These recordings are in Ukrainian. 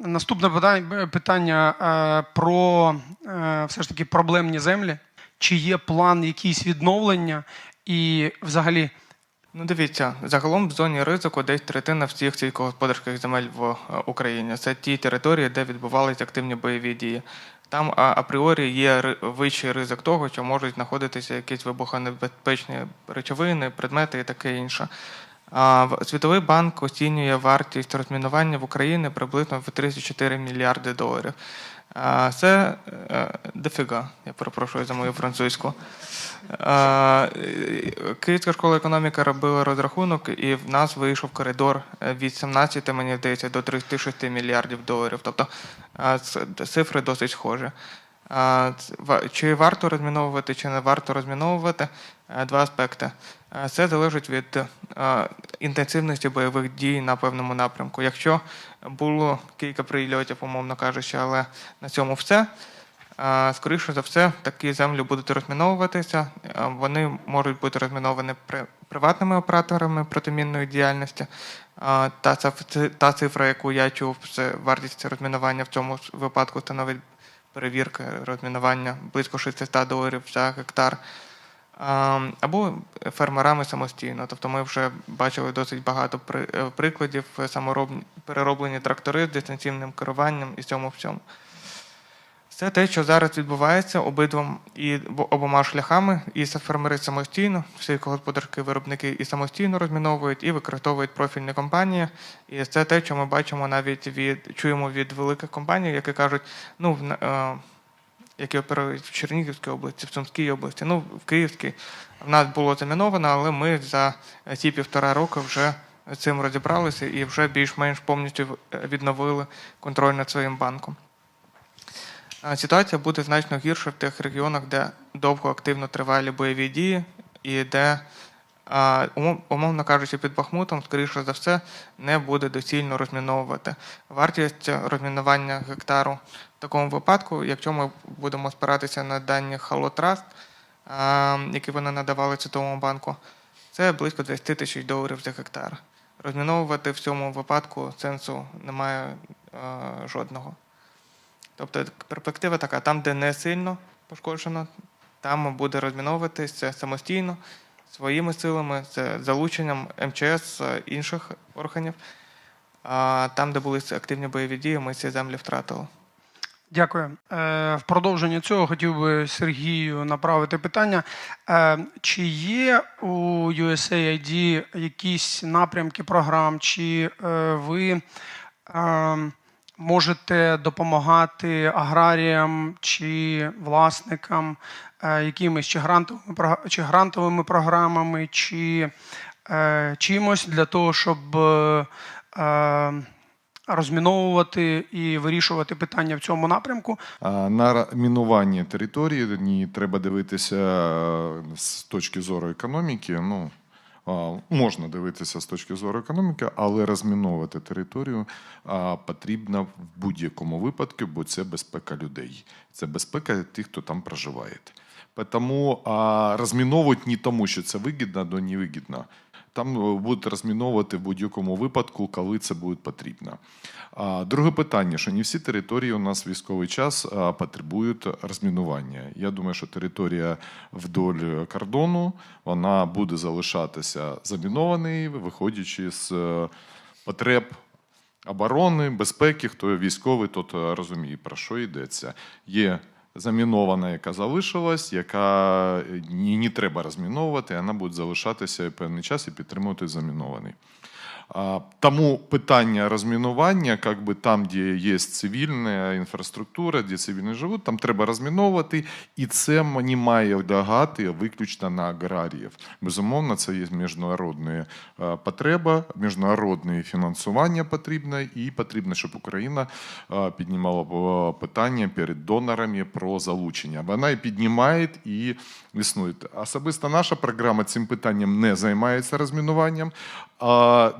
Наступне питання, питання е, про е, все ж таки проблемні землі. Чи є план якийсь відновлення і взагалі Ну, дивіться, загалом в зоні ризику десь третина всіх сільськогосподарських земель в е, Україні. Це ті території, де відбувалися активні бойові дії. Там апріорі є вищий ризик того, що можуть знаходитися якісь вибухонебезпечні речовини, предмети і таке інше. Світовий банк оцінює вартість розмінування в Україні приблизно в 34 мільярди доларів. Це е, дофіга, я перепрошую за мою французьку. Київська школа економіки робила розрахунок, і в нас вийшов коридор е, від 17, мені здається, до 36 мільярдів доларів. Тобто цифри досить схожі. Чи варто розміновувати, чи не варто розміновувати? Е, Два аспекти. Е, Це залежить від е, інтенсивності бойових дій на певному напрямку. Якщо було кілька прильотів, умовно кажучи, але на цьому все. Скоріше за все, такі землі будуть розміновуватися. Вони можуть бути розміновані приватними операторами протимінної діяльності. Та, та цифра, яку я чув, це вартість розмінування в цьому випадку становить перевірка розмінування близько 600 доларів за гектар. Або фермерами самостійно. Тобто ми вже бачили досить багато е, прикладів перероблені трактори з дистанційним керуванням і цьому всьому. Це те, що зараз відбувається обидвом і обома шляхами. І фермери самостійно, сільськогосподарські виробники і самостійно розміновують, і використовують профільні компанії. І це те, що ми бачимо навіть від чуємо від великих компаній, які кажуть, ну е, які оперують в Чернігівській області, в Сумській області, ну в Київській. В нас було заміновано, але ми за е, ці півтора року вже цим розібралися і вже більш-менш повністю е, відновили контроль над своїм банком. Ситуація буде значно гірша в тих регіонах, де довго активно тривалі бойові дії, і де, умовно кажучи, під Бахмутом, скоріше за все, не буде доцільно розміновувати. Вартість розмінування гектару такому випадку, якщо ми будемо спиратися на дані Халотрас, які вони надавали Світовому банку, це близько 20 тисяч доларів за гектар. Розміновувати в цьому випадку сенсу немає жодного. Тобто перспектива така, там, де не сильно пошкоджено, там буде розміновуватися самостійно, своїми силами, з залученням МЧС інших органів. Там, де були активні бойові дії, ми ці землі втратили. Дякую. Е, В продовження цього хотів би Сергію направити питання. Е, Чи є у USAID якісь напрямки програм, чи е, ви можете допомагати аграріям чи власникам якимись чи грантовими, чи грантовими програмами, чи чимось для того, щоб розміновувати і вирішувати питання в цьому напрямку. На мінування території ні, треба дивитися е, з точки зору економіки. Ну можна дивитися з точки зору економіки, але розміновувати територію потрібно в будь-якому випадку, бо це безпека людей, це безпека тих, хто там проживає. Тому розміновують не тому, що це вигідно, або невигідно. Там е, будуть розміновувати в будь-якому випадку, коли це буде потрібно. Друге питання: що не всі території у нас військовий час потребують розмінування. Я думаю, що територія вдоль кордону вона буде залишатися замінованою, виходячи з е, потреб оборони, безпеки, хто військовий, тот е, розуміє, про що йдеться. Є замінована, яка залишилась, яка е, не треба розміновувати, вона буде залишатися певний час і підтримувати замінований. Тому питання розмінування, как би там, де є цивільна інфраструктура, де цивільні живуть, там треба розміновувати, і це не має лягати виключно на аграріїв. Безумовно, це є міжнародна потреба, міжнародне фінансування потрібно, і потрібно, щоб Україна піднімала питання перед донорами про залучення. Вона і піднімає, і існує. Особисто наша програма цим питанням не займається розмінуванням.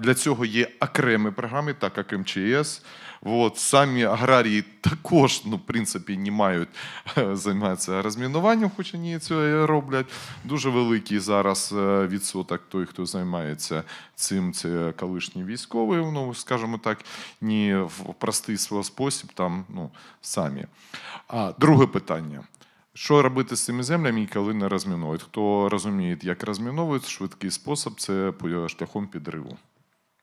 Для цього є окремі програми, так як МЧС. От, самі аграрії також, ну, в принципі, не мають е, займатися розмінуванням, хоч вони це роблять. Дуже великий зараз е, відсоток той, хто займається цим, це колишні військові, ну, скажімо так, не в простий свій спосіб, там, ну, самі. А друге питання. Що робити з цими землями, коли не розміновують? Хто розуміє, як розміновують, швидкий спосіб це шляхом підриву.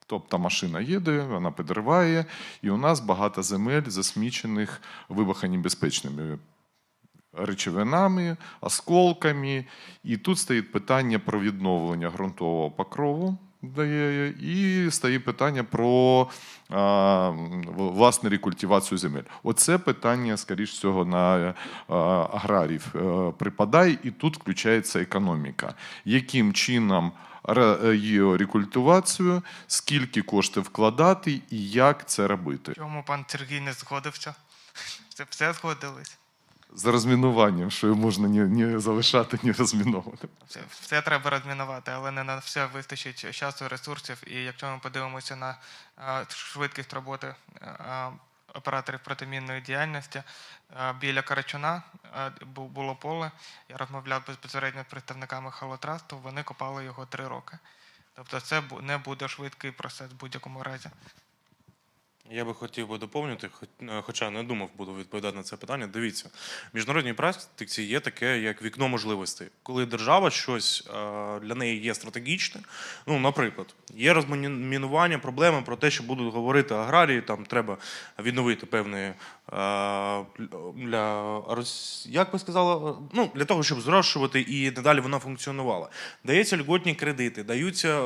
Тобто машина їде, вона підриває, і у нас багато земель засмічених вибухонебезпечними речовинами, осколками. І тут стоїть питання про відновлення ґрунтового покрову. дає, І стоїть питання про а, власне рекультивацію земель. Оце питання, скоріш всього, на а, аграрів е, припадає, і тут включається економіка. Яким чином її рекультивацію, скільки коштів вкладати і як це робити? Чому пан Сергій не згодився? Це все згодились. З розмінуванням, що можна не, не залишати, не розміновувати. Все, все треба розмінувати, але не на все вистачить часу ресурсів. І якщо ми подивимося на а, швидкість роботи а, операторів протимінної діяльності, біля Карачуна було поле. Я розмовляв безпосередньо з представниками Халотрасту, вони копали його три роки. Тобто це не буде швидкий процес в будь-якому разі. Я би хотів би доповнити, е, хоча не думав, буду відповідати на це питання. Дивіться, в міжнародній практиці є таке, як вікно можливостей, коли держава щось е, для неї є стратегічне. Ну, наприклад, є розмінування, проблеми про те, що будуть говорити аграрії, там треба відновити певні е, для як ви сказали, ну для того, щоб зрошувати і надалі вона функціонувала. Даються льготні кредити, даються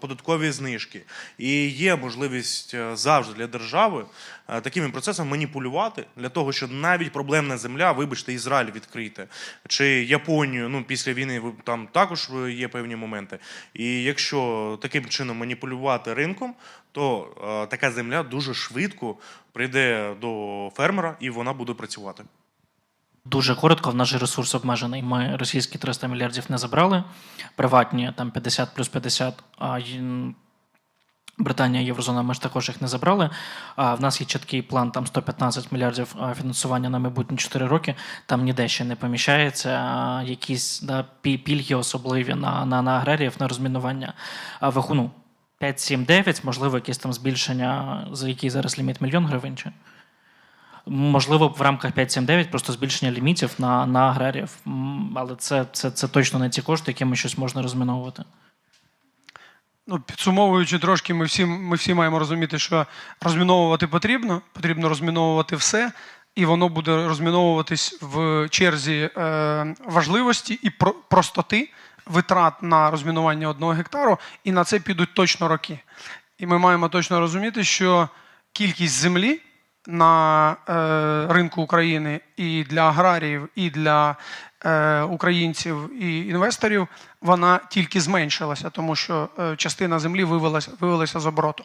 податкові знижки, і є можливість завжди для держави е, такими процесами маніпулювати для того, щоб навіть проблемна земля, вибачте, Ізраїль відкрити, чи Японію, ну після війни там також е, є певні моменти. І якщо таким чином маніпулювати ринком, то е, така земля дуже швидко прийде до фермера і вона буде працювати. Дуже коротко, в же ресурс обмежений. Ми російські 300 мільярдів не забрали, приватні там 50 плюс 50, а Британія, Єврозона, ми ж також їх не забрали. А в нас є чіткий план, там 115 мільярдів фінансування на майбутні 4 роки. Там ніде ще не поміщається. Якісь да, пільги особливі на, на, на аграріїв, на розмінування. А в ну, 5, 7, 9, можливо, якесь там збільшення, за який зараз ліміт мільйон гривень. Чи? Можливо, в рамках 5.7.9 просто збільшення лімітів на, на аграріїв. Але це, це, це точно не ті кошти, якими щось можна розміновувати. Ну, підсумовуючи трошки, ми всі, ми всі маємо розуміти, що розміновувати потрібно, потрібно розміновувати все, і воно буде розміновуватись в черзі е, важливості і про, простоти витрат на розмінування одного гектару, і на це підуть точно роки. І ми маємо точно розуміти, що кількість землі на е, ринку України і для аграріїв, і для українців і інвесторів вона тільки зменшилася, тому що е, частина землі вивелася, вивелася з обороту.